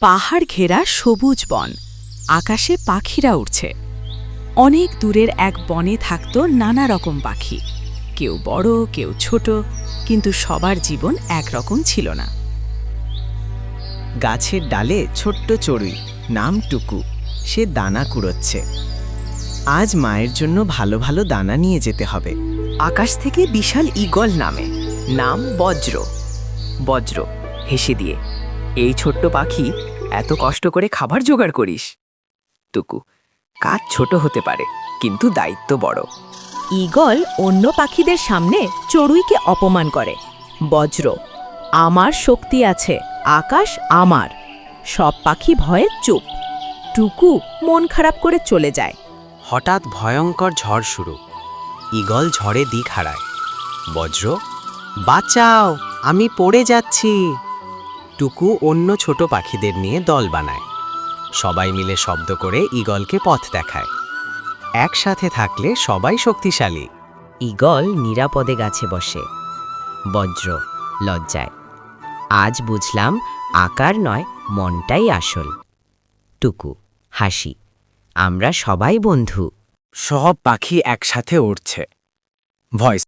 পাহাড় ঘেরা সবুজ বন। আকাশে পাখিরা উড়ছে। অনেক দূরের এক বনে থাকত নানা রকম পাখি। কেউ বড়, কেউ ছোট, কিন্তু সবার জীবন একরকম ছিল না। গাছের ডালে ছোট্ট চড়ুই, নাম টুকু, সে দানা কুড়োচ্ছে। আজ মায়ের জন্য ভালো ভালো দানা নিয়ে যেতে হবে। আকাশ থেকে বিশাল ঈগল নামে, নাম বজ্র। বজ্র, হেসে দিয়ে এই ছোট্ট পাখি এত কষ্ট করে খাবার জোগাড় করিস। টুকু কাজ ছোট হতে পারে কিন্তু দায়িত্ব বড়। ঈগল অন্য পাখিদের সামনে চড়ুইকে অপমান করে। বজ্র আমার শক্তি আছে আকাশ আমার। সব পাখি ভয়ে চুপ। টুকু মন খারাপ করে চলে যায়। হঠাৎ ভয়ঙ্কর ঝড় শুরু। ঈগল ঝড়ে দিক হারায়। বজ্র বাঁচাও আমি পড়ে যাচ্ছি। টুকু অন্য ছোট পাখিদের নিয়ে দল বানায়। সবাই মিলে শব্দ করে ঈগলকে পথ দেখায়। একসাথে থাকলে সবাই শক্তিশালী। ঈগল নিরাপদে গাছে বসে। বজ্র লজ্জায়। আজ বুঝলাম আকার নয়, মনটাই আসল। টুকু, হাসি। আমরা সবাই বন্ধু। সব পাখি একসাথে উড়ছে। ভয়েস